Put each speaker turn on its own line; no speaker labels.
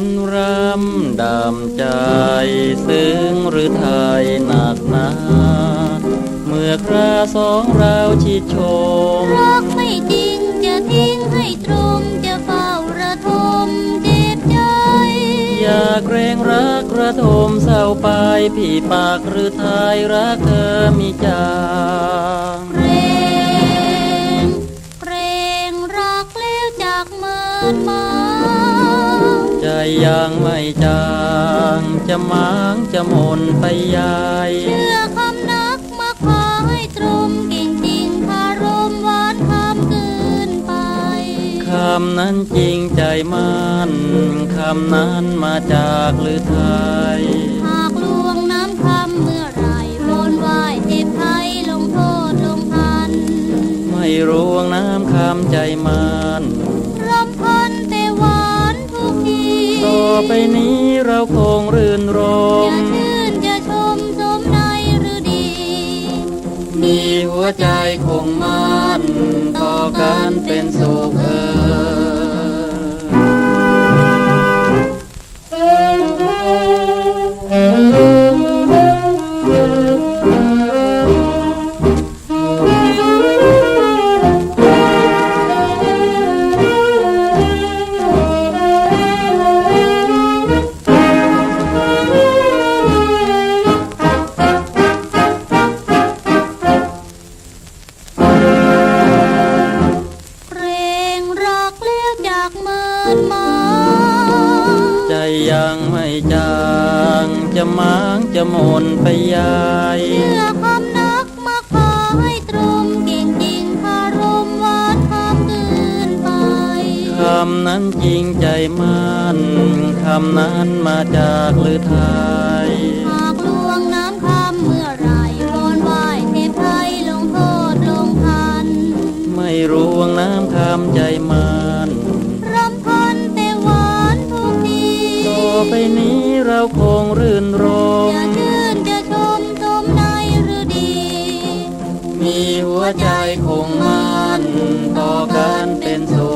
นรำดำใจซึ้งหรือไทยหนักหนาเมื่อคราสองเราชิดชม
รักไม่จริงจะทิ้งให้ตรงจะเฝ้าระทมเจ็บใจ
อย่าเกรงรักระทมเศร้าไปพี่ปากหรือไทยรักเธอมีจาง
เกรงเกรงรักแล้วจากเมินมา
ใจยังไม่จางจะมางจะหมนไปใหญ่
เชื่อคำนักมาขอให้ตรงเก่งจริงคารมหวานคำเกินไป
คำนั้นจริงใจมันคำนั้นมาจากหรือไทย
หากลวงน้ำคำเมื่อไหรโวนวายเจ็บไทยลงโทษลงทัน
ไม่รวงน้ำคำใจมัน ไปนี้เราคงรื่นร
มจะชื่นจะชมสมในหรือดี
มีหัวใจคงมั่นต่อกันเป็นสุข เมิ
นมา
ใจยังไม่จางจะมางจะหมนไปใหญ่
เชื่อคำนักมาขอให้ตรงเก่งจริงคารมหวานคำเกินไป
คำนั้นจริงใจมันคำนั้นมาจากหรือไทย
ไป
นี้เราคงรื่นร
มจะชื่นจะชมชมในฤดี
มีหัวใจคงมั่นต่อกันเป็นสุข